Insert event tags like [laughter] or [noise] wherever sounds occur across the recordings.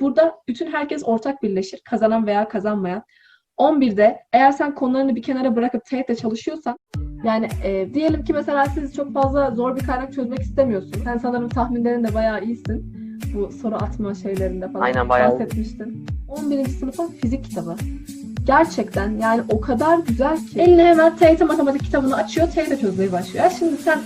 burada bütün herkes ortak birleşir. Kazanan veya kazanmayan. 11'de eğer sen konularını bir kenara bırakıp teğetle çalışıyorsan yani e, diyelim ki mesela siz çok fazla zor bir kaynak çözmek istemiyorsun. Sen sanırım tahminlerinde bayağı iyisin. Bu soru atma şeylerinde falan Aynen, bayağı. bahsetmiştin. 11. sınıfın fizik kitabı. Gerçekten yani o kadar güzel ki. Eline hemen TYT matematik kitabını açıyor, TYT çözmeye başlıyor. Şimdi sen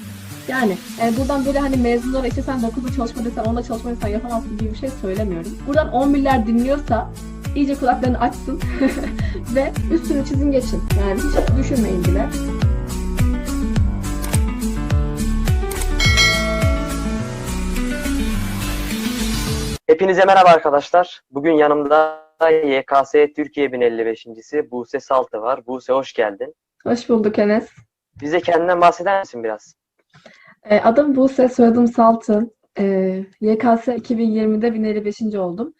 yani, yani buradan böyle hani mezunlara işte sen 9'da çalışma desen 10'da çalışma desen yapamazsın gibi bir şey söylemiyorum. Buradan 11'ler dinliyorsa iyice kulaklarını açsın [laughs] ve üstünü çizin geçin. Yani hiç düşünmeyin bile. Hepinize merhaba arkadaşlar. Bugün yanımda YKS Türkiye 1055.si Buse Saltı var. Buse hoş geldin. Hoş bulduk Enes. Bize kendinden bahseder misin biraz? Ee, adım Buse, soyadım Saltın. YKS 2020'de 1055. oldum.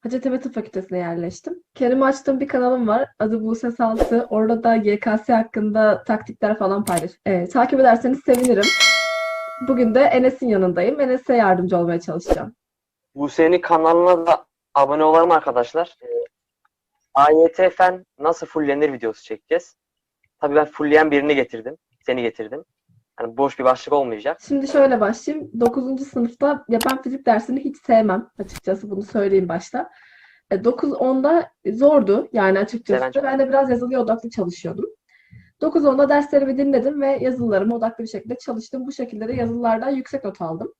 Hacettepe Tıp Fakültesi'ne yerleştim. Kendim açtığım bir kanalım var. Adı Buse Saltı. Orada da YKS hakkında taktikler falan paylaş. Ee, takip ederseniz sevinirim. Bugün de Enes'in yanındayım. Enes'e yardımcı olmaya çalışacağım. Buse'nin kanalına da abone olalım arkadaşlar. Ee, AYT Fen nasıl fullenir videosu çekeceğiz. Tabii ben fullleyen birini getirdim. Seni getirdim. Yani boş bir başlık olmayacak. Şimdi şöyle başlayayım. 9. sınıfta yapan fizik dersini hiç sevmem. Açıkçası bunu söyleyeyim başta. 9-10'da zordu yani açıkçası. Seven çok. Ben de biraz yazılıya odaklı çalışıyordum. 9-10'da derslerimi dinledim ve yazılılarıma odaklı bir şekilde çalıştım. Bu şekilde de yazılılardan yüksek not aldım.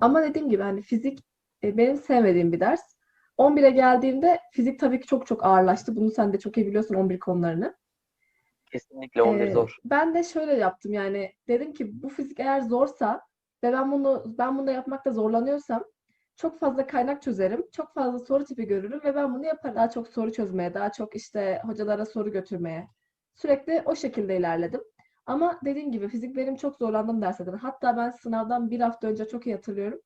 Ama dediğim gibi hani fizik e, benim sevmediğim bir ders. 11'e geldiğimde fizik tabii ki çok çok ağırlaştı. Bunu sen de çok iyi biliyorsun 11 konularını. Kesinlikle 11 Ee, zor. Ben de şöyle yaptım yani dedim ki bu fizik eğer zorsa ve ben bunu ben bunu yapmakta zorlanıyorsam çok fazla kaynak çözerim, çok fazla soru tipi görürüm ve ben bunu yaparım. Daha çok soru çözmeye, daha çok işte hocalara soru götürmeye. Sürekli o şekilde ilerledim. Ama dediğim gibi fizik benim çok zorlandığım derslerden. Hatta ben sınavdan bir hafta önce çok iyi hatırlıyorum.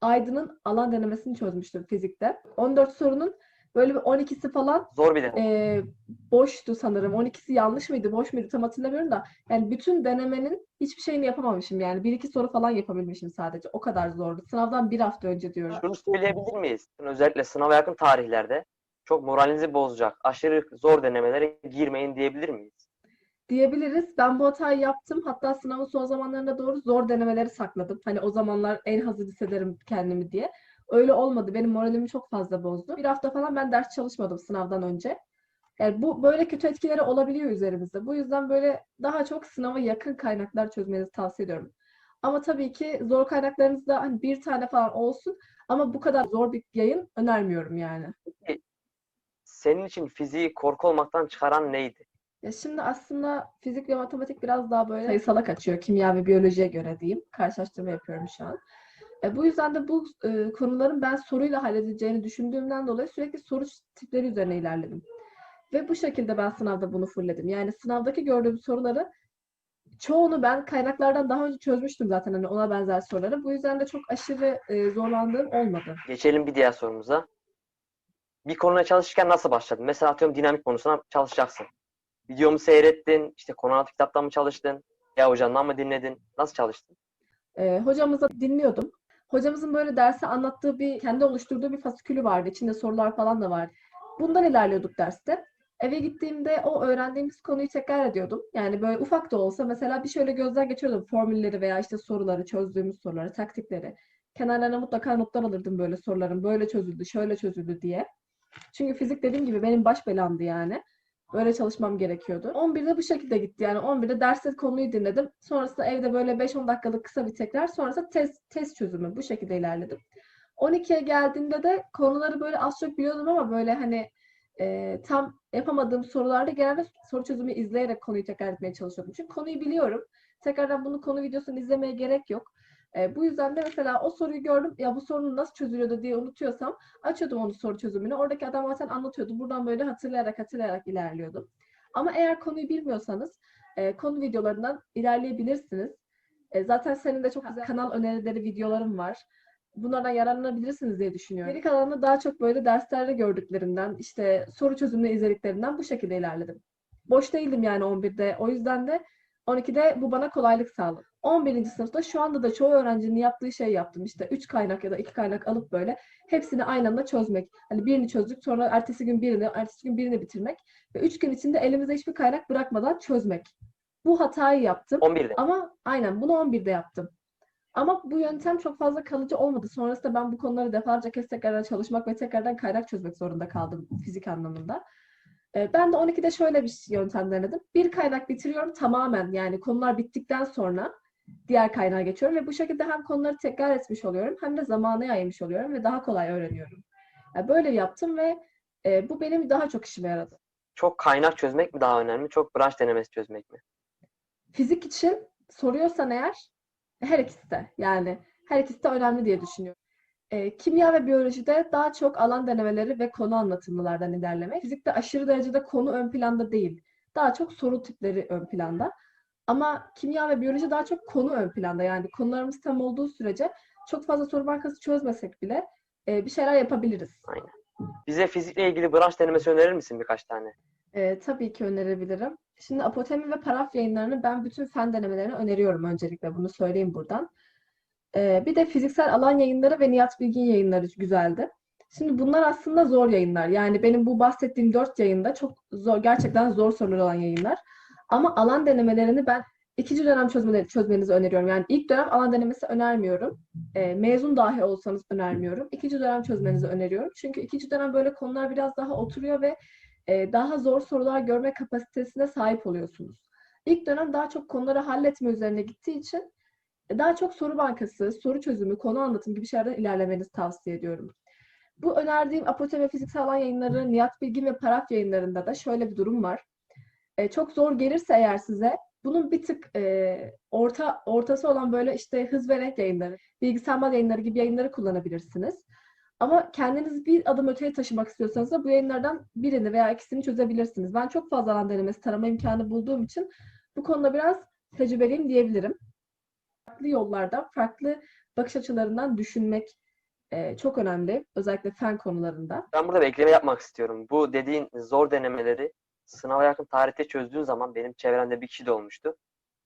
Aydın'ın alan denemesini çözmüştüm fizikte. 14 sorunun böyle bir 12'si falan Zor bir de. e, boştu sanırım. 12'si yanlış mıydı, boş muydu tam hatırlamıyorum da. Yani bütün denemenin hiçbir şeyini yapamamışım yani. Bir iki soru falan yapabilmişim sadece. O kadar zordu. Sınavdan bir hafta önce diyorum. Şunu söyleyebilir miyiz? Özellikle sınava yakın tarihlerde çok moralinizi bozacak, aşırı zor denemelere girmeyin diyebilir miyiz? Diyebiliriz. Ben bu hatayı yaptım. Hatta sınavın son zamanlarına doğru zor denemeleri sakladım. Hani o zamanlar en hazır hissederim kendimi diye. Öyle olmadı. Benim moralimi çok fazla bozdu. Bir hafta falan ben ders çalışmadım sınavdan önce. Yani bu böyle kötü etkileri olabiliyor üzerimizde. Bu yüzden böyle daha çok sınava yakın kaynaklar çözmenizi tavsiye ediyorum. Ama tabii ki zor kaynaklarınızda hani bir tane falan olsun ama bu kadar zor bir yayın önermiyorum yani. Senin için fiziği korku olmaktan çıkaran neydi? Ya şimdi aslında fizik ve matematik biraz daha böyle sayısala kaçıyor. Kimya ve biyolojiye göre diyeyim. Karşılaştırma yapıyorum şu an. E, bu yüzden de bu e, konuların ben soruyla halledileceğini düşündüğümden dolayı sürekli soru tipleri üzerine ilerledim. Ve bu şekilde ben sınavda bunu fullledim. Yani sınavdaki gördüğüm soruları çoğunu ben kaynaklardan daha önce çözmüştüm zaten hani ona benzer soruları. Bu yüzden de çok aşırı e, zorlandığım olmadı. Geçelim bir diğer sorumuza. Bir konuya çalışırken nasıl başladın? Mesela atıyorum dinamik konusuna çalışacaksın. Videomu seyrettin, işte konu anlatı kitaptan mı çalıştın? Ya hocandan mı dinledin? Nasıl çalıştın? E, hocamızı dinliyordum. Hocamızın böyle dersi anlattığı bir, kendi oluşturduğu bir fasikülü vardı. İçinde sorular falan da vardı. Bundan ilerliyorduk derste. Eve gittiğimde o öğrendiğimiz konuyu tekrar ediyordum. Yani böyle ufak da olsa mesela bir şöyle gözden geçiriyordum. Formülleri veya işte soruları, çözdüğümüz soruları, taktikleri. Kenarlarına mutlaka notlar alırdım böyle soruların. Böyle çözüldü, şöyle çözüldü diye. Çünkü fizik dediğim gibi benim baş belamdı yani. Böyle çalışmam gerekiyordu. 11'de bu şekilde gitti. Yani 11'de derste konuyu dinledim. Sonrasında evde böyle 5-10 dakikalık kısa bir tekrar. Sonrasında test, test çözümü. Bu şekilde ilerledim. 12'ye geldiğinde de konuları böyle az çok biliyordum ama böyle hani e, tam yapamadığım sorularda genelde soru çözümü izleyerek konuyu tekrar etmeye çalışıyordum. Çünkü konuyu biliyorum. Tekrardan bunu konu videosunu izlemeye gerek yok. E, bu yüzden de mesela o soruyu gördüm. Ya bu sorunun nasıl çözülüyordu diye unutuyorsam açıyordum onu soru çözümünü. Oradaki adam zaten anlatıyordu. Buradan böyle hatırlayarak hatırlayarak ilerliyordum. Ama eğer konuyu bilmiyorsanız e, konu videolarından ilerleyebilirsiniz. E, zaten senin de çok güzel kanal önerileri videolarım var. Bunlardan yararlanabilirsiniz diye düşünüyorum. Geri kalanını daha çok böyle derslerde gördüklerimden, işte soru çözümünü izlediklerinden bu şekilde ilerledim. Boş değildim yani 11'de. O yüzden de 12'de bu bana kolaylık sağladı. 11. sınıfta şu anda da çoğu öğrencinin yaptığı şey yaptım. İşte 3 kaynak ya da 2 kaynak alıp böyle hepsini aynı anda çözmek. Hani birini çözdük sonra ertesi gün birini, ertesi gün birini bitirmek ve 3 gün içinde elimizde hiçbir kaynak bırakmadan çözmek. Bu hatayı yaptım. 11'de. Ama aynen bunu 11'de yaptım. Ama bu yöntem çok fazla kalıcı olmadı. Sonrasında ben bu konuları defalarca kez tekrardan çalışmak ve tekrardan kaynak çözmek zorunda kaldım fizik anlamında. Ee, Ben de 12'de şöyle bir yöntem denedim. Bir kaynak bitiriyorum tamamen yani konular bittikten sonra diğer kaynağa geçiyorum ve bu şekilde hem konuları tekrar etmiş oluyorum hem de zamanı yaymış oluyorum ve daha kolay öğreniyorum. Yani böyle yaptım ve e, bu benim daha çok işime yaradı. Çok kaynak çözmek mi daha önemli? Çok branş denemesi çözmek mi? Fizik için soruyorsan eğer her ikisi de yani her ikisi de önemli diye düşünüyorum. Ee, kimya ve biyolojide daha çok alan denemeleri ve konu anlatımlardan ilerlemek. Fizikte aşırı derecede konu ön planda değil. Daha çok soru tipleri ön planda. Ama kimya ve biyoloji daha çok konu ön planda. Yani konularımız tam olduğu sürece çok fazla soru bankası çözmesek bile e, bir şeyler yapabiliriz. Bize fizikle ilgili branş denemesi önerir misin birkaç tane? Ee, tabii ki önerebilirim. Şimdi Apotemi ve Paraf yayınlarını ben bütün fen denemelerini öneriyorum öncelikle. Bunu söyleyeyim buradan. Ee, bir de fiziksel alan yayınları ve Nihat Bilgin yayınları güzeldi. Şimdi bunlar aslında zor yayınlar. Yani benim bu bahsettiğim dört yayında çok zor, gerçekten zor sorular olan yayınlar. Ama alan denemelerini ben ikinci dönem çözmeni, çözmenizi öneriyorum. Yani ilk dönem alan denemesi önermiyorum. Ee, mezun dahi olsanız önermiyorum. İkinci dönem çözmenizi öneriyorum. Çünkü ikinci dönem böyle konular biraz daha oturuyor ve e, daha zor sorular görme kapasitesine sahip oluyorsunuz. İlk dönem daha çok konuları halletme üzerine gittiği için e, daha çok soru bankası, soru çözümü, konu anlatım gibi şeylerden ilerlemenizi tavsiye ediyorum. Bu önerdiğim Apote ve Fiziksel Alan yayınları Nihat Bilgin ve Paraf yayınlarında da şöyle bir durum var. E, çok zor gelirse eğer size bunun bir tık e, orta ortası olan böyle işte hız ve renk yayınları, bilgisayar yayınları gibi yayınları kullanabilirsiniz. Ama kendiniz bir adım öteye taşımak istiyorsanız da bu yayınlardan birini veya ikisini çözebilirsiniz. Ben çok fazla alan denemesi tarama imkanı bulduğum için bu konuda biraz tecrübeliyim diyebilirim. Farklı yollardan, farklı bakış açılarından düşünmek e, çok önemli. Özellikle fen konularında. Ben burada bir ekleme yapmak istiyorum. Bu dediğin zor denemeleri sınava yakın tarihte çözdüğün zaman benim çevremde bir kişi de olmuştu.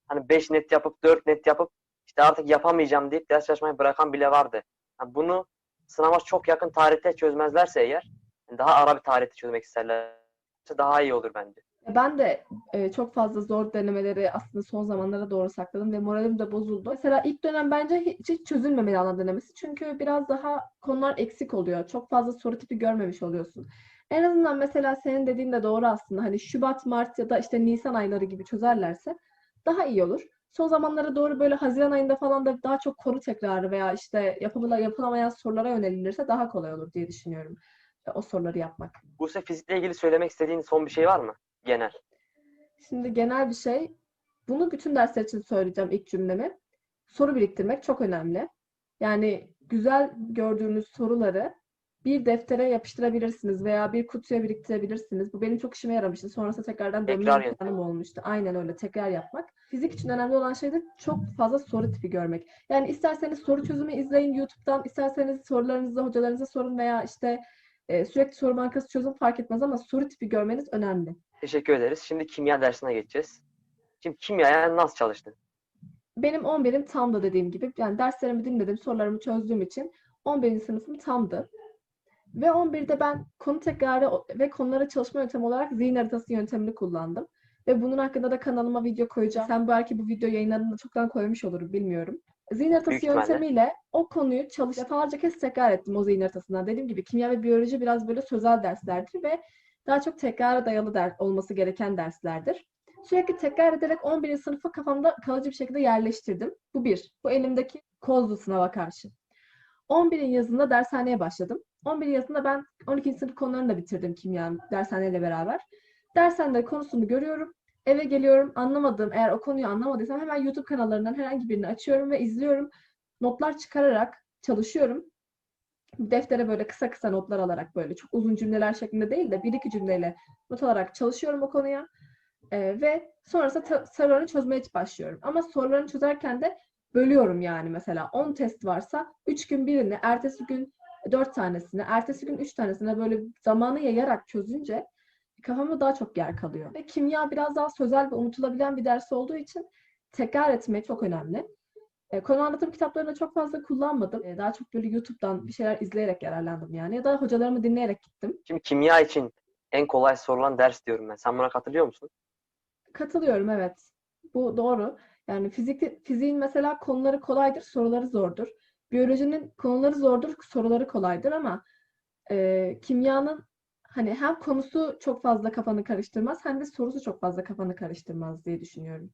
Hani 5 net yapıp 4 net yapıp işte artık yapamayacağım deyip ders çalışmayı bırakan bile vardı. Yani bunu sınava çok yakın tarihte çözmezlerse eğer daha ara bir tarihte çözmek isterlerse daha iyi olur bence. Ben de e, çok fazla zor denemeleri aslında son zamanlara doğru sakladım ve moralim de bozuldu. Mesela ilk dönem bence hiç, hiç çözülmemeli alan denemesi. Çünkü biraz daha konular eksik oluyor. Çok fazla soru tipi görmemiş oluyorsun. En azından mesela senin dediğin de doğru aslında. Hani Şubat, Mart ya da işte Nisan ayları gibi çözerlerse daha iyi olur. Son zamanlara doğru böyle Haziran ayında falan da daha çok konu tekrarı veya işte yapımla yapılamayan sorulara yönelilirse daha kolay olur diye düşünüyorum. O soruları yapmak. Buse fizikle ilgili söylemek istediğin son bir şey var mı? Genel. Şimdi genel bir şey. Bunu bütün dersler için söyleyeceğim ilk cümlemi. Soru biriktirmek çok önemli. Yani güzel gördüğünüz soruları bir deftere yapıştırabilirsiniz veya bir kutuya biriktirebilirsiniz. Bu benim çok işime yaramıştı. Sonrasında tekrardan Tekrar imkanım olmuştu. Aynen öyle tekrar yapmak. Fizik için önemli olan şey de çok fazla soru tipi görmek. Yani isterseniz soru çözümü izleyin YouTube'dan, isterseniz sorularınızı hocalarınıza sorun veya işte e, sürekli soru bankası çözüm fark etmez ama soru tipi görmeniz önemli. Teşekkür ederiz. Şimdi kimya dersine geçeceğiz. Şimdi kimyaya nasıl çalıştın? Benim 11'im tamdı dediğim gibi. Yani derslerimi dinledim, sorularımı çözdüğüm için 11. sınıfım tamdı. Ve 11'de ben konu tekrarı ve konulara çalışma yöntemi olarak zihin haritası yöntemini kullandım. Ve bunun hakkında da kanalıma video koyacağım. Sen belki bu video yayınlarında çoktan koymuş olurum, bilmiyorum. Zihin haritası yöntemiyle o konuyu çalış defalarca kez tekrar ettim o zihin haritasından. Dediğim gibi kimya ve biyoloji biraz böyle sözel derslerdir ve daha çok tekrara dayalı ders olması gereken derslerdir. Sürekli tekrar ederek 11. sınıfı kafamda kalıcı bir şekilde yerleştirdim. Bu bir. Bu elimdeki kozlu sınava karşı. 11'in yazında dershaneye başladım. 11 yazında ben 12. sınıf konularını da bitirdim kimya dershaneyle beraber. Dershanede konusunu görüyorum. Eve geliyorum. Anlamadığım, eğer o konuyu anlamadıysam hemen YouTube kanallarından herhangi birini açıyorum ve izliyorum. Notlar çıkararak çalışıyorum. Deftere böyle kısa kısa notlar alarak böyle çok uzun cümleler şeklinde değil de bir iki cümleyle not alarak çalışıyorum o konuya. Ee, ve sonrasında sorularını çözmeye başlıyorum. Ama sorularını çözerken de bölüyorum yani mesela 10 test varsa 3 gün birini, ertesi gün 4 tanesini, ertesi gün 3 tanesine böyle zamanı yayarak çözünce kafamda daha çok yer kalıyor. Ve kimya biraz daha sözel ve unutulabilen bir ders olduğu için tekrar etmek çok önemli. E, konu anlatım kitaplarını çok fazla kullanmadım. E, daha çok böyle YouTube'dan bir şeyler izleyerek yararlandım yani. Ya da hocalarımı dinleyerek gittim. Şimdi kimya için en kolay sorulan ders diyorum ben. Sen buna katılıyor musun? Katılıyorum evet. Bu doğru. Yani fizik, fiziğin mesela konuları kolaydır, soruları zordur. Biyolojinin konuları zordur, soruları kolaydır ama e, kimyanın hani hem konusu çok fazla kafanı karıştırmaz hem de sorusu çok fazla kafanı karıştırmaz diye düşünüyorum.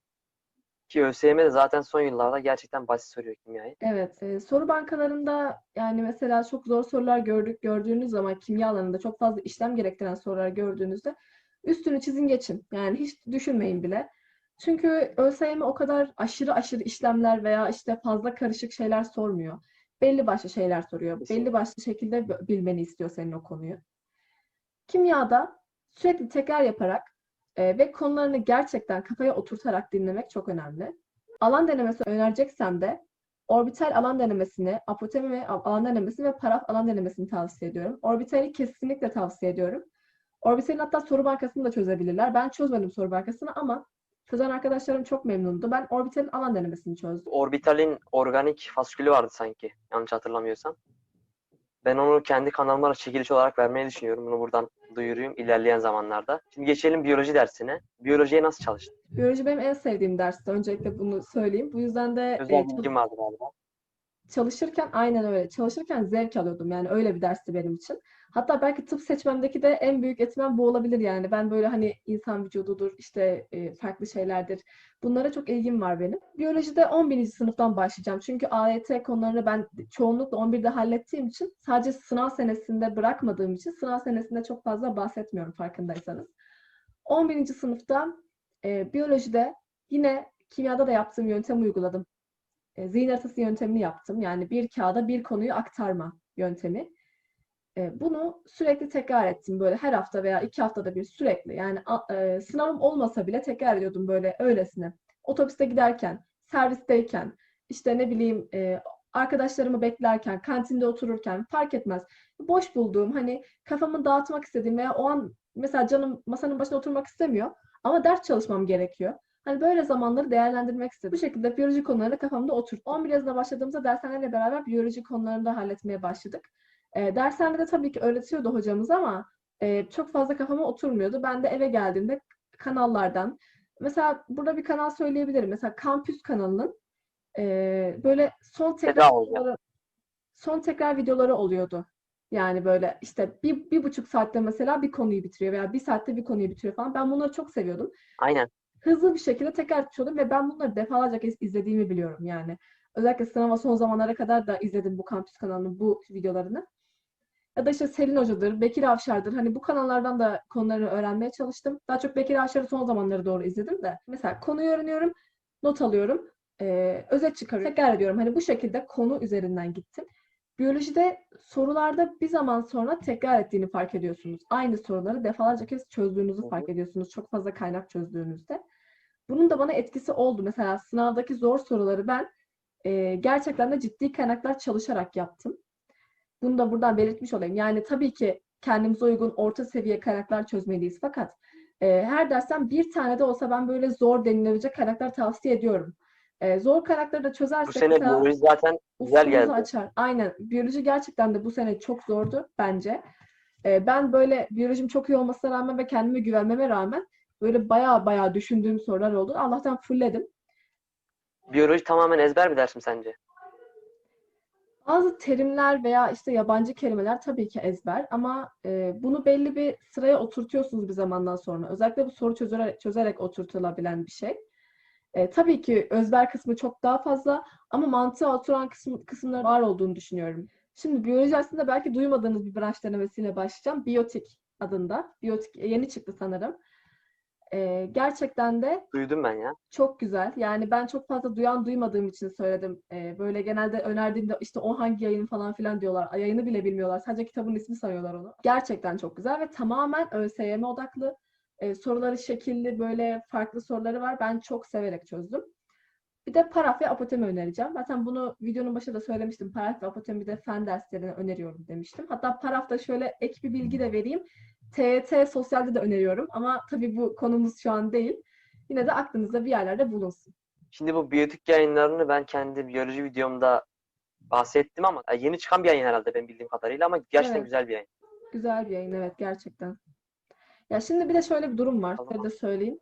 Ki ÖSYM de zaten son yıllarda gerçekten basit soruyor kimyayı. Evet, e, soru bankalarında yani mesela çok zor sorular gördük gördüğünüz zaman kimya alanında çok fazla işlem gerektiren sorular gördüğünüzde üstünü çizin geçin. Yani hiç düşünmeyin bile. Çünkü ÖSYM o kadar aşırı aşırı işlemler veya işte fazla karışık şeyler sormuyor. Belli başlı şeyler soruyor. Belli Kesinlikle. başlı şekilde bilmeni istiyor senin o konuyu. Kimyada sürekli tekrar yaparak e, ve konularını gerçekten kafaya oturtarak dinlemek çok önemli. Alan denemesi önereceksem de orbital alan denemesini, apotemi al- alan denemesini ve paraf alan denemesini tavsiye ediyorum. Orbitali kesinlikle tavsiye ediyorum. Orbitalin hatta soru bankasını da çözebilirler. Ben çözmedim soru bankasını ama çözen arkadaşlarım çok memnundu. Ben orbitalin alan denemesini çözdüm. Orbital'in organik faskülü vardı sanki. Yanlış hatırlamıyorsam. Ben onu kendi kanalıma da çekiliş olarak vermeyi düşünüyorum. Bunu buradan duyurayım ilerleyen zamanlarda. Şimdi geçelim biyoloji dersine. Biyolojiye nasıl çalıştın? Biyoloji benim en sevdiğim dersti. Öncelikle bunu söyleyeyim. Bu yüzden de e, Özel bilgim vardı galiba. çalışırken aynen öyle. Çalışırken zevk alıyordum. Yani öyle bir dersti benim için. Hatta belki tıp seçmemdeki de en büyük etmen bu olabilir yani. Ben böyle hani insan vücududur, işte e, farklı şeylerdir. Bunlara çok ilgim var benim. Biyolojide 11. sınıftan başlayacağım. Çünkü AYT konularını ben çoğunlukla 11'de hallettiğim için sadece sınav senesinde bırakmadığım için sınav senesinde çok fazla bahsetmiyorum farkındaysanız. 11. sınıfta e, biyolojide yine kimyada da yaptığım yöntemi uyguladım. E, zihin haritası yöntemini yaptım. Yani bir kağıda bir konuyu aktarma yöntemi. E, bunu sürekli tekrar ettim. Böyle her hafta veya iki haftada bir sürekli. Yani e, sınavım olmasa bile tekrar ediyordum böyle öylesine. Otobüste giderken, servisteyken, işte ne bileyim e, arkadaşlarımı beklerken, kantinde otururken fark etmez. Boş bulduğum hani kafamı dağıtmak istediğim veya o an mesela canım masanın başına oturmak istemiyor ama ders çalışmam gerekiyor. Hani böyle zamanları değerlendirmek istedim. Bu şekilde biyoloji konularını kafamda oturttum. 11 yazına başladığımızda dershaneyle beraber biyoloji konularını da halletmeye başladık. E, dershanede tabii ki öğretiyordu hocamız ama e, çok fazla kafama oturmuyordu. Ben de eve geldiğimde kanallardan, mesela burada bir kanal söyleyebilirim. Mesela Kampüs kanalının e, böyle son tekrar videoları, son tekrar videoları oluyordu. Yani böyle işte bir, bir buçuk saatte mesela bir konuyu bitiriyor veya bir saatte bir konuyu bitiriyor falan. Ben bunları çok seviyordum Aynen. hızlı bir şekilde tekrar oldum ve ben bunları defalarca kez izlediğimi biliyorum yani. Özellikle sınava son zamanlara kadar da izledim bu kampüs kanalının bu videolarını. Ya da işte Selin Hoca'dır, Bekir Avşar'dır. Hani bu kanallardan da konularını öğrenmeye çalıştım. Daha çok Bekir Avşar'ı son zamanlara doğru izledim de. Mesela konuyu öğreniyorum, not alıyorum, eee, özet çıkarıyorum, tekrar ediyorum. Hani bu şekilde konu üzerinden gittim. Biyolojide sorularda bir zaman sonra tekrar ettiğini fark ediyorsunuz. Aynı soruları defalarca kez çözdüğünüzü fark ediyorsunuz. Çok fazla kaynak çözdüğünüzde. Bunun da bana etkisi oldu. Mesela sınavdaki zor soruları ben e, gerçekten de ciddi kaynaklar çalışarak yaptım. Bunu da buradan belirtmiş olayım. Yani tabii ki kendimize uygun orta seviye kaynaklar çözmeliyiz. Fakat e, her dersten bir tane de olsa ben böyle zor denilebilecek kaynaklar tavsiye ediyorum. E, zor kaynakları da Bu çözersek sene mesela biyoloji zaten güzel geldi. açar. Aynen. Biyoloji gerçekten de bu sene çok zordu bence. Ee, ben böyle biyolojim çok iyi olmasına rağmen ve kendime güvenmeme rağmen böyle bayağı bayağı düşündüğüm sorular oldu. Allah'tan fullledim. Biyoloji tamamen ezber bir ders mi sence? Bazı terimler veya işte yabancı kelimeler tabii ki ezber ama e, bunu belli bir sıraya oturtuyorsunuz bir zamandan sonra. Özellikle bu soru çözerek, çözerek oturtulabilen bir şey. E, tabii ki özber kısmı çok daha fazla ama mantığa oturan kısım, kısımları var olduğunu düşünüyorum. Şimdi biyoloji aslında belki duymadığınız bir branş denemesiyle başlayacağım. Biyotik adında. Biyotik yeni çıktı sanırım. E, gerçekten de Duydum ben ya. çok güzel. Yani ben çok fazla duyan duymadığım için söyledim. Ee, böyle genelde önerdiğimde işte o hangi yayın falan filan diyorlar. Yayını bile bilmiyorlar. Sadece kitabın ismi sayıyorlar onu. Gerçekten çok güzel ve tamamen ÖSYM odaklı. Ee, soruları şekilli böyle farklı soruları var. Ben çok severek çözdüm. Bir de paraf ve apotemi önereceğim. Zaten bunu videonun başında da söylemiştim. Paraf ve apotemi de fen derslerine öneriyorum demiştim. Hatta parafta şöyle ek bir bilgi de vereyim. TYT sosyalde de öneriyorum ama tabii bu konumuz şu an değil. Yine de aklınızda bir yerlerde bulunsun. Şimdi bu biyotik yayınlarını ben kendi biyoloji videomda bahsettim ama e, yeni çıkan bir yayın herhalde benim bildiğim kadarıyla ama gerçekten Evet. güzel bir yayın. Güzel bir yayın evet gerçekten. Ya şimdi bir de şöyle bir durum var. Tamam. Size de söyleyeyim.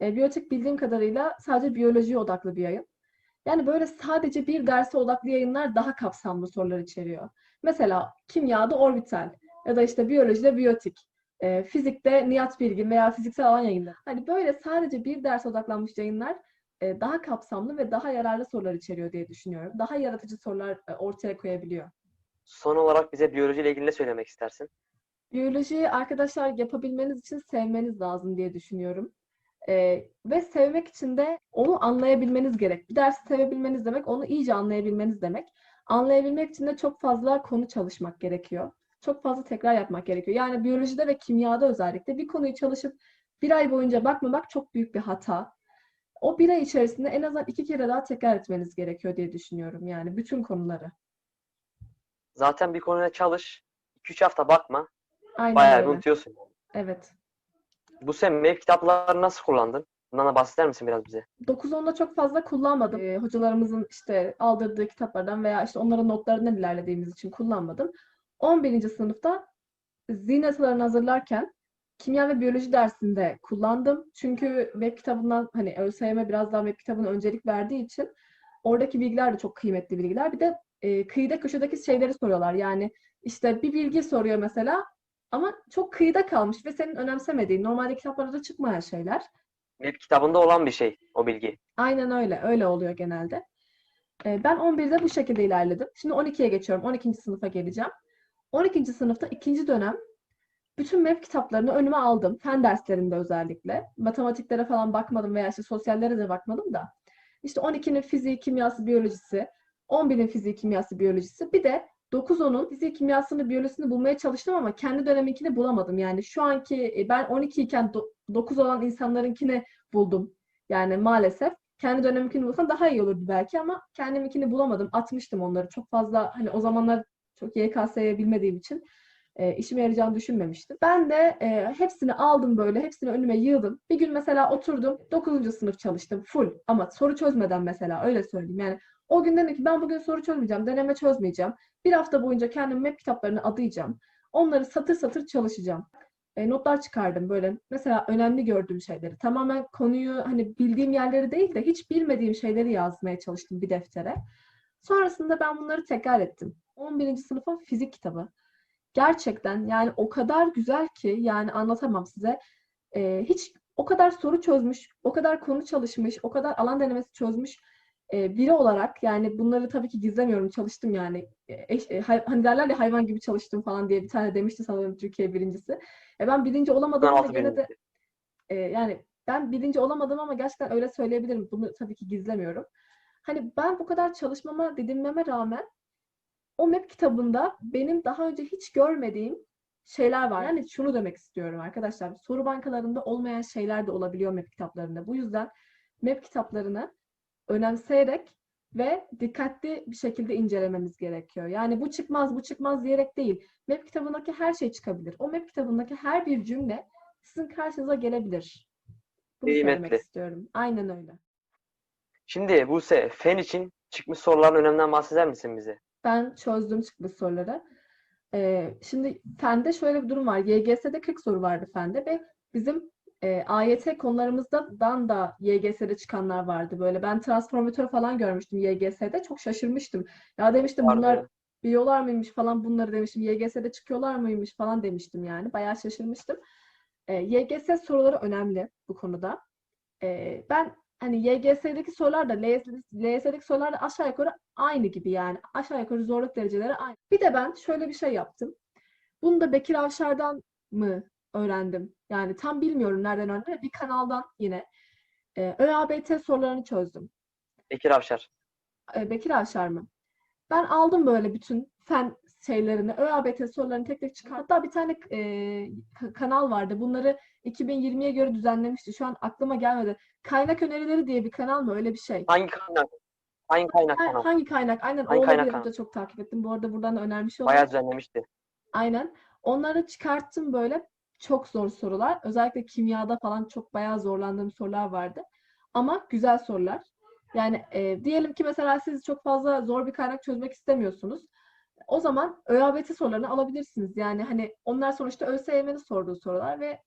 E, biyotik bildiğim kadarıyla sadece biyolojiye odaklı bir yayın. Yani böyle sadece bir derse odaklı yayınlar daha kapsamlı sorular içeriyor. Mesela kimyada orbital ya da işte biyolojide biyotik, e, fizikte Nihat Bilgin veya fiziksel alan yayınları. Hani böyle sadece bir derse odaklanmış yayınlar e, daha kapsamlı ve daha yararlı sorular içeriyor diye düşünüyorum. Daha yaratıcı sorular e, ortaya koyabiliyor. Son olarak bize biyolojiyle ilgili ne söylemek istersin? Biyolojiyi arkadaşlar yapabilmeniz için sevmeniz lazım diye düşünüyorum. Ee, ve sevmek için de onu anlayabilmeniz gerek. Bir dersi sevebilmeniz demek, onu iyice anlayabilmeniz demek. Anlayabilmek için de çok fazla konu çalışmak gerekiyor. Çok fazla tekrar yapmak gerekiyor. Yani biyolojide ve kimyada özellikle bir konuyu çalışıp bir ay boyunca bakmamak çok büyük bir hata. O bir ay içerisinde en azından iki kere daha tekrar etmeniz gerekiyor diye düşünüyorum. Yani bütün konuları. Zaten bir konuya çalış. 2-3 hafta bakma. Aynen Bayağı öyle. unutuyorsun. Evet. Bu sen MEV kitaplarını nasıl kullandın? Bundan da bahseder misin biraz bize? 9-10'da çok fazla kullanmadım. Ee, hocalarımızın işte aldırdığı kitaplardan veya işte onların notlarından ilerlediğimiz için kullanmadım. 11. sınıfta zihin haritalarını hazırlarken kimya ve biyoloji dersinde kullandım. Çünkü web kitabından hani ÖSYM biraz daha web kitabına öncelik verdiği için oradaki bilgiler de çok kıymetli bilgiler. Bir de e, kıyıda köşedeki şeyleri soruyorlar. Yani işte bir bilgi soruyor mesela ama çok kıyıda kalmış ve senin önemsemediğin, normalde kitaplarda da çıkmayan şeyler. MEV kitabında olan bir şey o bilgi. Aynen öyle. Öyle oluyor genelde. Ee, ben 11'de bu şekilde ilerledim. Şimdi 12'ye geçiyorum. 12. sınıfa geleceğim. 12. sınıfta ikinci dönem bütün MEF kitaplarını önüme aldım. Fen derslerinde özellikle. Matematiklere falan bakmadım veya işte sosyallere de bakmadım da. İşte 12'nin fiziği, kimyası, biyolojisi, 11'in fiziği, kimyası, biyolojisi. Bir de 9-10'un fiziği, kimyasını, biyolojisini bulmaya çalıştım ama kendi döneminkini bulamadım. Yani şu anki e, ben 12 iken 9 olan insanlarınkini buldum. Yani maalesef kendi döneminkini bulsam daha iyi olurdu belki ama kendiminkini bulamadım. Atmıştım onları. Çok fazla hani o zamanlar çok YKS'ye bilmediğim için e, işime yarayacağını düşünmemiştim. Ben de e, hepsini aldım böyle. Hepsini önüme yığdım. Bir gün mesela oturdum. 9. sınıf çalıştım. Full. Ama soru çözmeden mesela öyle söyleyeyim. Yani o gün dedim ki ben bugün soru çözmeyeceğim. Deneme çözmeyeceğim. Bir hafta boyunca kendim web kitaplarını adayacağım. Onları satır satır çalışacağım e, notlar çıkardım böyle. Mesela önemli gördüğüm şeyleri. Tamamen konuyu hani bildiğim yerleri değil de hiç bilmediğim şeyleri yazmaya çalıştım bir deftere. Sonrasında ben bunları tekrar ettim. 11. sınıfın fizik kitabı. Gerçekten yani o kadar güzel ki yani anlatamam size. E, hiç o kadar soru çözmüş, o kadar konu çalışmış, o kadar alan denemesi çözmüş e, biri olarak yani bunları tabii ki gizlemiyorum çalıştım yani E, eş- e, hay- hani derler ya hayvan gibi çalıştım falan diye bir tane demişti sanırım Türkiye birincisi. E ben birinci olamadım ama 16 gene de e, yani ben birinci olamadım ama gerçekten öyle söyleyebilirim. Bunu tabii ki gizlemiyorum. Hani ben bu kadar çalışmama, didinmeme rağmen o MEP kitabında benim daha önce hiç görmediğim şeyler var. Yani şunu demek istiyorum arkadaşlar. Soru bankalarında olmayan şeyler de olabiliyor MEP kitaplarında. Bu yüzden MEP kitaplarını önemseyerek ve dikkatli bir şekilde incelememiz gerekiyor. Yani bu çıkmaz, bu çıkmaz diyerek değil. MEP kitabındaki her şey çıkabilir. O MEP kitabındaki her bir cümle sizin karşınıza gelebilir. Bunu söylemek Kıymetli. istiyorum. Aynen öyle. Şimdi Buse, fen için çıkmış soruların öneminden bahseder misin bize? Ben çözdüm çıkmış soruları. Ee, şimdi fende şöyle bir durum var. YGS'de 40 soru vardı fende ve bizim e, AYT konularımızdan da YGS'de çıkanlar vardı. Böyle ben transformatör falan görmüştüm YGS'de. Çok şaşırmıştım. Ya demiştim Vardı. bunlar biliyorlar mıymış falan bunları demiştim. YGS'de çıkıyorlar mıymış falan demiştim yani. Bayağı şaşırmıştım. E, YGS soruları önemli bu konuda. E, ben hani YGS'deki sorular da LYS LYS'deki sorular da aşağı yukarı aynı gibi yani. Aşağı yukarı zorluk dereceleri aynı. Bir de ben şöyle bir şey yaptım. Bunu da Bekir Avşar'dan mı öğrendim? Yani tam bilmiyorum nereden öğrendim. Bir kanaldan yine. E, ÖABT sorularını çözdüm. Bekir Avşar. E, Bekir Avşar mı? Ben aldım böyle bütün fen şeylerini, ÖABT sorularını tek tek çıkarttım. Hatta bir tane e, ka- kanal vardı. Bunları 2020'ye göre düzenlemişti. Şu an aklıma gelmedi. Kaynak önerileri diye bir kanal mı? Öyle bir şey. Hangi kaynak? Hangi kaynak kanal? Hangi kaynak? Aynen Hangi kaynak da çok takip ettim. Bu arada buradan da önermiş olayım. Bayağı düzenlemişti. Aynen. Onları çıkarttım böyle. çok zor sorular. Özellikle kimyada falan çok bayağı zorlandığım sorular vardı. Ama güzel sorular. Yani e, diyelim ki mesela siz çok fazla zor bir kaynak çözmek istemiyorsunuz. O zaman ÖABT sorularını alabilirsiniz. Yani hani onlar sonuçta ÖSYM'nin sorduğu sorular ve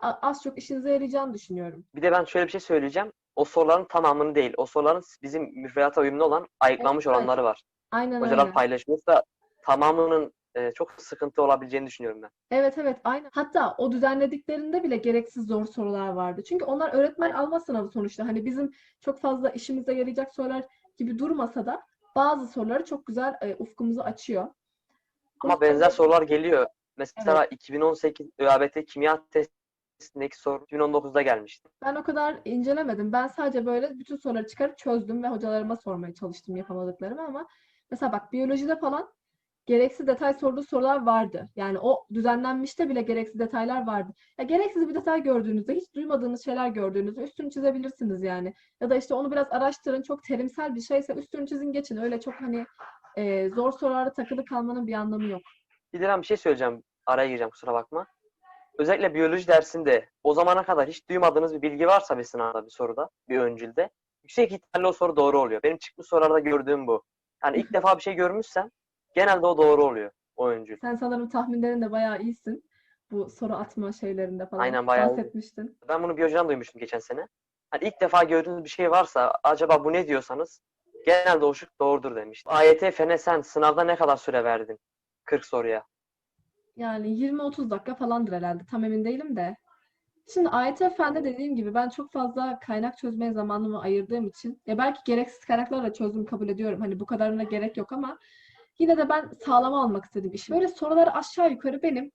az çok işinize yarayacağını düşünüyorum. Bir de ben şöyle bir şey söyleyeceğim. O soruların tamamını değil. O soruların bizim müfredata uyumlu olan ayıklanmış Evet, olanları var. Aynen Hocalar öyle. paylaşıyorsa tamamının e, çok sıkıntı olabileceğini düşünüyorum ben. Evet evet aynen. Hatta o düzenlediklerinde bile gereksiz zor sorular vardı. Çünkü onlar öğretmen alma sınavı sonuçta. Hani bizim çok fazla işimize yarayacak sorular gibi durmasa da bazı soruları çok güzel e, ufkumuzu açıyor. Ama benzer sorular geliyor. Mesela 2018 ÖABT kimya testindeki soru 2019'da gelmişti. Ben o kadar incelemedim. Ben sadece böyle bütün soruları çıkarıp çözdüm ve hocalarıma sormaya çalıştım yapamadıklarımı ama mesela bak biyolojide falan gereksiz detay sorduğu sorular vardı. Yani o düzenlenmişte bile gereksiz detaylar vardı. Ya gereksiz bir detay gördüğünüzde, hiç duymadığınız şeyler gördüğünüzde üstünü çizebilirsiniz yani. Ya da işte onu biraz araştırın. Çok terimsel bir şeyse üstünü çizin geçin. Öyle çok hani e, zor sorularda takılı kalmanın bir anlamı yok. Ben bir şey söyleyeceğim. Araya gireceğim kusura bakma. Özellikle biyoloji dersinde o zamana kadar hiç duymadığınız bir bilgi varsa bir sınavda, bir soruda, bir öncülde yüksek ihtimalle o soru doğru oluyor. Benim çıkmış sorularda gördüğüm bu. Yani ilk [laughs] defa bir şey görmüşsem genelde o doğru oluyor. O öncül. Sen sanırım tahminlerinde bayağı iyisin. Bu soru atma şeylerinde falan Aynen, bayağı bahsetmiştin. Ben bunu biyolojiden duymuştum geçen sene. Hani ilk defa gördüğünüz bir şey varsa acaba bu ne diyorsanız genelde o şık doğrudur demiştim. AYT Fen'e sen sınavda ne kadar süre verdin? 40 soruya. Yani 20-30 dakika falandır herhalde. Tam emin değilim de. Şimdi AYT Fen'de dediğim gibi ben çok fazla kaynak çözmeye zamanımı ayırdığım için ya belki gereksiz kaynaklarla çözdüm kabul ediyorum. Hani bu kadarına gerek yok ama yine de ben sağlama almak istedim işi. Böyle soruları aşağı yukarı benim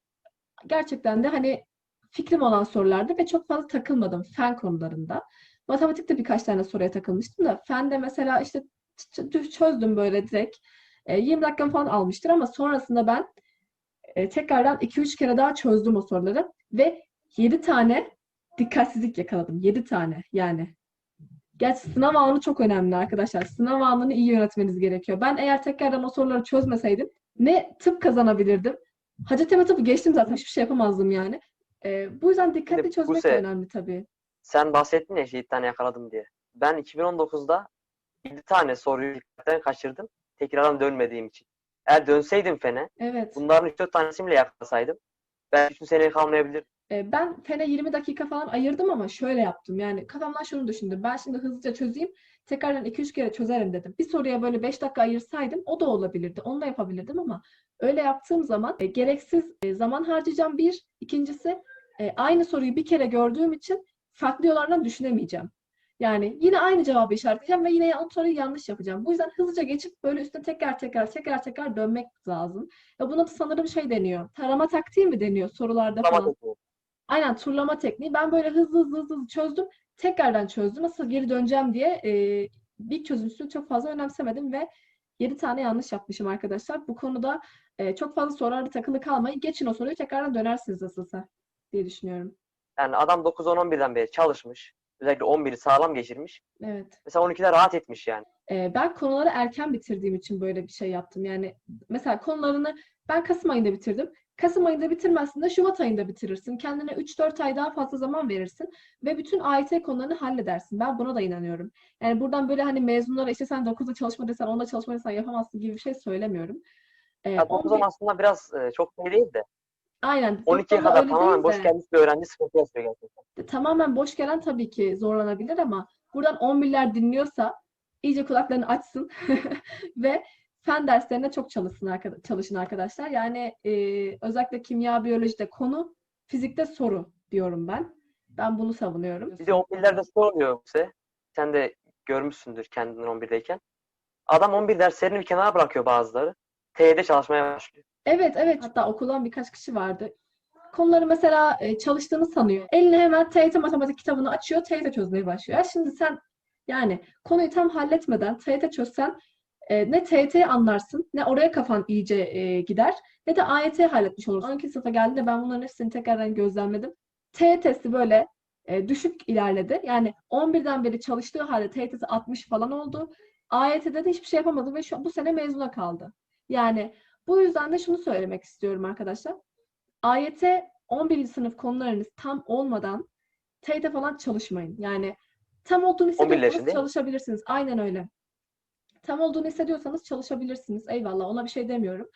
gerçekten de hani fikrim olan sorulardı ve çok fazla takılmadım fen konularında. Matematikte birkaç tane soruya takılmıştım da fende mesela işte çözdüm böyle direkt. E, 20 dakika falan almıştır ama sonrasında ben e, tekrardan 2-3 kere daha çözdüm o soruları ve 7 tane dikkatsizlik yakaladım. 7 tane yani. Gerçi sınav anı çok önemli arkadaşlar. Sınav anını iyi yönetmeniz gerekiyor. Ben eğer tekrardan o soruları çözmeseydim ne tıp kazanabilirdim. Hacettepe tıpı geçtim zaten hiçbir şey yapamazdım yani. E, bu yüzden dikkatli çözmek de Buse- önemli tabii. Sen bahsettin ya 7 tane yakaladım diye. Ben 2019'da 7 tane soruyu dikkatten kaçırdım. Tekrardan dönmediğim için. Eğer dönseydim Fen'e Evet. bunların 3-4 tanesini bile yakalasaydım ben bütün seneye kalmayabilirdim. E, Ben fene 20 dakika falan ayırdım ama şöyle yaptım. Yani kafamdan şunu düşündüm. Ben şimdi hızlıca çözeyim. Tekrardan 2-3 kere çözerim dedim. Bir soruya böyle 5 dakika ayırsaydım o da olabilirdi. Onu da yapabilirdim ama öyle yaptığım zaman e, gereksiz e, zaman harcayacağım bir. İkincisi e, aynı soruyu bir kere gördüğüm için farklı yollardan düşünemeyeceğim. Yani yine aynı cevabı işaretleyeceğim ve yine o soruyu yanlış yapacağım. Bu yüzden hızlıca geçip böyle üstüne tekrar tekrar tekrar tekrar dönmek lazım. Ve buna da sanırım şey deniyor. Tarama taktiği mi deniyor sorularda falan. Aynen turlama tekniği. Ben böyle hızlı hızlı hızlı çözdüm. Tekrardan çözdüm. Nasıl geri döneceğim diye e, ilk çözümsünü çok fazla önemsemedim ve 7 tane yanlış yapmışım arkadaşlar. Bu konuda e, çok fazla sorularda takılı kalmayın. Geçin o soruyu tekrardan dönersiniz nasılsa diye düşünüyorum. Yani adam 9-10-11'den beri çalışmış. Özellikle 11'i sağlam geçirmiş. Evet. Mesela 12'de rahat etmiş yani. E, ben konuları erken bitirdiğim için böyle bir şey yaptım. Yani mesela konularını ben Kasım ayında bitirdim. Kasım ayında bitirmezsin de Şubat ayında bitirirsin. Kendine 3-4 ay daha fazla zaman verirsin ve bütün AYT konularını halledersin. Ben buna da inanıyorum. Yani buradan böyle hani mezunlara işte sen 9'da çalışma desen 10'da çalışma desen yapamazsın gibi bir şey söylemiyorum. E, Ya 9 11 aslında biraz e, çok şey değil de aynen. 12'ye Yok, bana kadar tamamen değil boş de. gelmiş bir öğrenci sıkıntı yaşıyor gerçekten. tamamen boş gelen tabii ki zorlanabilir ama buradan 11'ler dinliyorsa iyice kulaklarını açsın [laughs] ve fen derslerine çok çalışsın arka- çalışın arkadaşlar. Yani e, özellikle kimya, biyolojide konu, fizikte soru diyorum ben. Ben bunu savunuyorum. Bir de 11'lerde sormuyor ise sen de görmüşsündür kendini 11'deyken. Adam 11 derslerini bir kenara bırakıyor bazıları. TYT çalışmaya başlıyor. Evet, evet. Hatta okulan birkaç kişi vardı. Konuları mesela e, çalıştığını sanıyor. Eline hemen TYT matematik kitabını açıyor, TYT çözmeye başlıyor. Ya şimdi sen yani konuyu tam halletmeden TYT çözsen e, ne TYT'yi anlarsın, ne oraya kafan iyice e, gider, ne de AYT halletmiş olursun. 12 sınıfa geldiğinde ben bunların hepsini tekrardan gözlemledim. TYT'si böyle e, düşük ilerledi. Yani 11'den beri çalıştığı halde TYT'si 60 falan oldu. AYT'de de hiçbir şey yapamadı ve şu, bu sene mezuna kaldı. Yani bu yüzden de şunu söylemek istiyorum arkadaşlar. AYT 11. sınıf konularınız tam olmadan TYT falan çalışmayın. Yani tam olduğunu 11 yaşın hissediyorsanız çalışabilirsiniz. Aynen öyle. Tam olduğunu hissediyorsanız çalışabilirsiniz. Eyvallah ona bir şey demiyorum.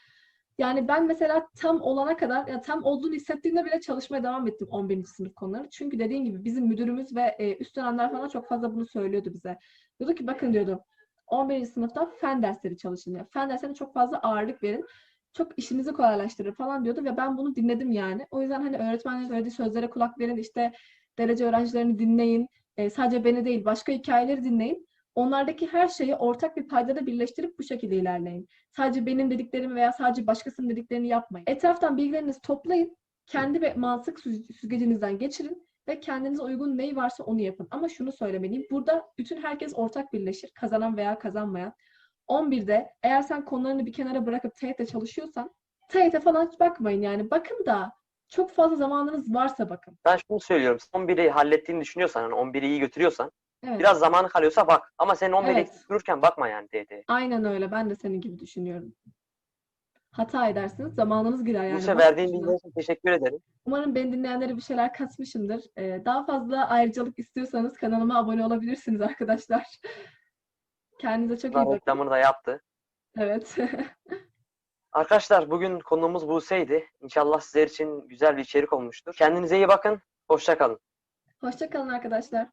Yani ben mesela tam olana kadar, ya tam olduğunu hissettiğimde bile çalışmaya devam ettim 11. sınıf konuları. Çünkü dediğim gibi bizim müdürümüz ve e, üst dönemler falan çok fazla bunu söylüyordu bize. Diyordu ki bakın diyordu 11. sınıfta fen dersleri çalışın ya. Fen derslerine çok fazla ağırlık verin. Çok işinizi kolaylaştırır falan diyordu ve ben bunu dinledim yani. O yüzden hani öğretmenlerin söylediği sözlere kulak verin, işte derece öğrencilerini dinleyin. E, sadece beni değil başka hikayeleri dinleyin. Onlardaki her şeyi ortak bir paydada birleştirip bu şekilde ilerleyin. Sadece benim dediklerimi veya sadece başkasının dediklerini yapmayın. Etraftan bilgilerinizi toplayın. Kendi ve mantık süz- süzgecinizden geçirin ve kendinize uygun neyi varsa onu yapın. Ama şunu söylemeliyim. Burada bütün herkes ortak birleşir. Kazanan veya kazanmayan. 11'de eğer sen konularını bir kenara bırakıp TYT çalışıyorsan TYT falan hiç bakmayın yani. Bakın da çok fazla zamanınız varsa bakın. Ben şunu söylüyorum. Son 11'i hallettiğini düşünüyorsan, hani 11'i iyi götürüyorsan, Evet. biraz zamanı kalıyorsa bak. Ama sen 11'i Evet. dururken bakma yani TYT'ye. Aynen öyle. Ben de senin gibi düşünüyorum. Hata edersiniz. Zamanınız gider yani. Bakın verdiğin bilgiler için teşekkür ederim. Umarım beni dinleyenlere bir şeyler katmışımdır. Ee, daha fazla ayrıcalık istiyorsanız kanalıma abone olabilirsiniz arkadaşlar. [laughs] Kendinize çok iyi Bunlar bakın. reklamını da yaptı. Evet. [laughs] Arkadaşlar bugün konuğumuz Buse'ydi. İnşallah sizler için güzel bir içerik olmuştur. Kendinize iyi bakın. Hoşça kalın. Hoşça kalın arkadaşlar.